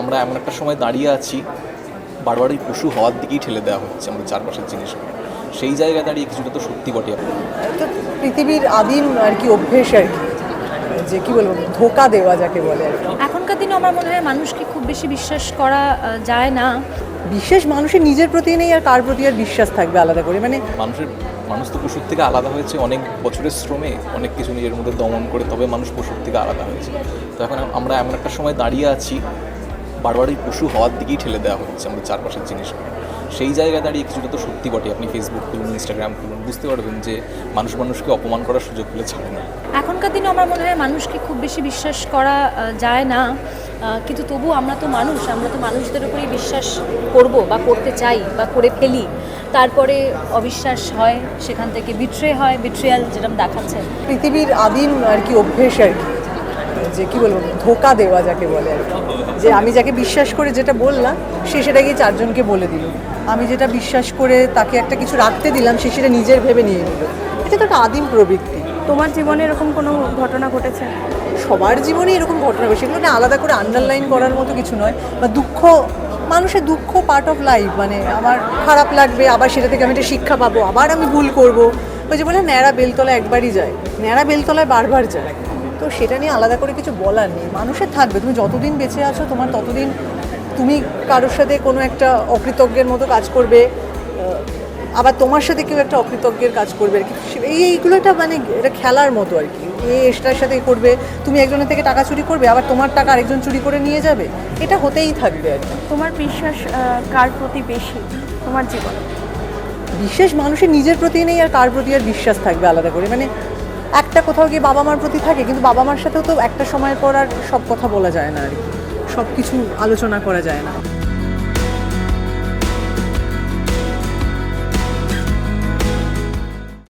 আমরা এমন একটা সময় দাঁড়িয়ে আছি বারবার ওই পশু হওয়ার দিকেই ঠেলে দেওয়া হচ্ছে আমাদের চারপাশের জিনিসগুলো সেই জায়গায় দাঁড়িয়ে কিছুটা তো সত্যি ঘটে তো পৃথিবীর আদিম আর কি অভ্যেস আর কি যে কি বলব ধোকা দেওয়া যাকে বলে এখনকার দিনে আমার মনে হয় মানুষকে খুব বেশি বিশ্বাস করা যায় না। বিশেষ মানুষের নিজের প্রতি নেই আর কার প্রতি আর বিশ্বাস থাকবে আলাদা করে? মানে মানুষের মানুষ তো পশুর থেকে আলাদা হয়েছে অনেক বছরের শ্রমে অনেক কিছু নিজের মধ্যে দমন করে তবে মানুষ পশুর থেকে আলাদা হয়েছে। তো এখন আমরা এমন একটা সময় দাঁড়িয়ে আছি বারবার ওই পশু হওয়ার দিকেই ঠেলে দেওয়া হচ্ছে আমাদের চারপাশের জিনিসগুলো। সেই জায়গায় দাঁড়িয়ে কিছুটা তো সত্যি বটে। আপনি ফেসবুক খুলুন ইনস্টাগ্রাম খুলুন বুঝতে পারবেন যে মানুষ মানুষকে অপমান করার সুযোগ পেলে ছাড়ে না। এখনকার দিনে আমার মনে হয় মানুষকে খুব বেশি বিশ্বাস করা যায় না। কিন্তু তবু আমরা তো মানুষ আমরা তো মানুষদের উপরেই বিশ্বাস করব বা করতে চাই বা করে ফেলি। তারপরে অবিশ্বাস হয় সেখান থেকে বিট্রে হয় বিট্রিয়াল যেরকম দেখাচ্ছে। পৃথিবীর আদিম আর কি অভ্যেস আর কি। যে কি বলব ধোকা দেওয়া যাকে বলে আর কি। যে আমি যাকে বিশ্বাস করে যেটা বললাম সে সেটা গিয়ে চারজনকে বলে দিল। আমি যেটা বিশ্বাস করে তাকে একটা কিছু রাখতে দিলাম সে সেটা নিজের ভেবে নিয়ে নিল। এটা তো একটা আদিম প্রবৃত্তি। তোমার জীবনে এরকম কোনো ঘটনা ঘটেছে? সবার জীবনে এরকম ঘটনা ঘটে সেগুলো না আলাদা করে আন্ডারলাইন করার মতো কিছু নয়। বা দুঃখ মানুষের দুঃখ পার্ট অফ লাইফ মানে আমার খারাপ লাগবে আবার সেটা থেকে আমি একটা শিক্ষা পাবো আবার আমি ভুল করব। ওই যে বলে ন্যাড়া বেলতলা একবারই যায়। ন্যাড়া বেলতলায় বারবার যায়। তো সেটা নিয়ে আলাদা করে কিছু বলার নেই। মানুষের থাকবে তুমি যতদিন বেঁচে আছো তোমার ততদিন তুমি কারোর সাথে কোনো একটা অকৃতজ্ঞের মতো কাজ করবে আবার তোমার সাথে কেউ একটা অকৃতজ্ঞের কাজ করবে। আর কি এই এইগুলো একটা মানে এটা খেলার মতো আর কি। এ এটার সাথে করবে তুমি একজনের থেকে টাকা চুরি করবে আবার তোমার টাকা আরেকজন চুরি করে নিয়ে যাবে। এটা হতেই থাকবে আর কি। তোমার বিশ্বাস কার প্রতি বেশি তোমার জীবনে? বিশেষ মানুষের নিজের প্রতি নেই আর কার প্রতি আর বিশ্বাস থাকবে আলাদা করে। মানে একটা কোথাও গিয়ে বাবা মার প্রতি থাকে, কিন্তু বাবা মার সাথেও তো একটা সময় পর আর সব কথা বলা যায় না আর কি। সব কিছু আলোচনা করা যায় না।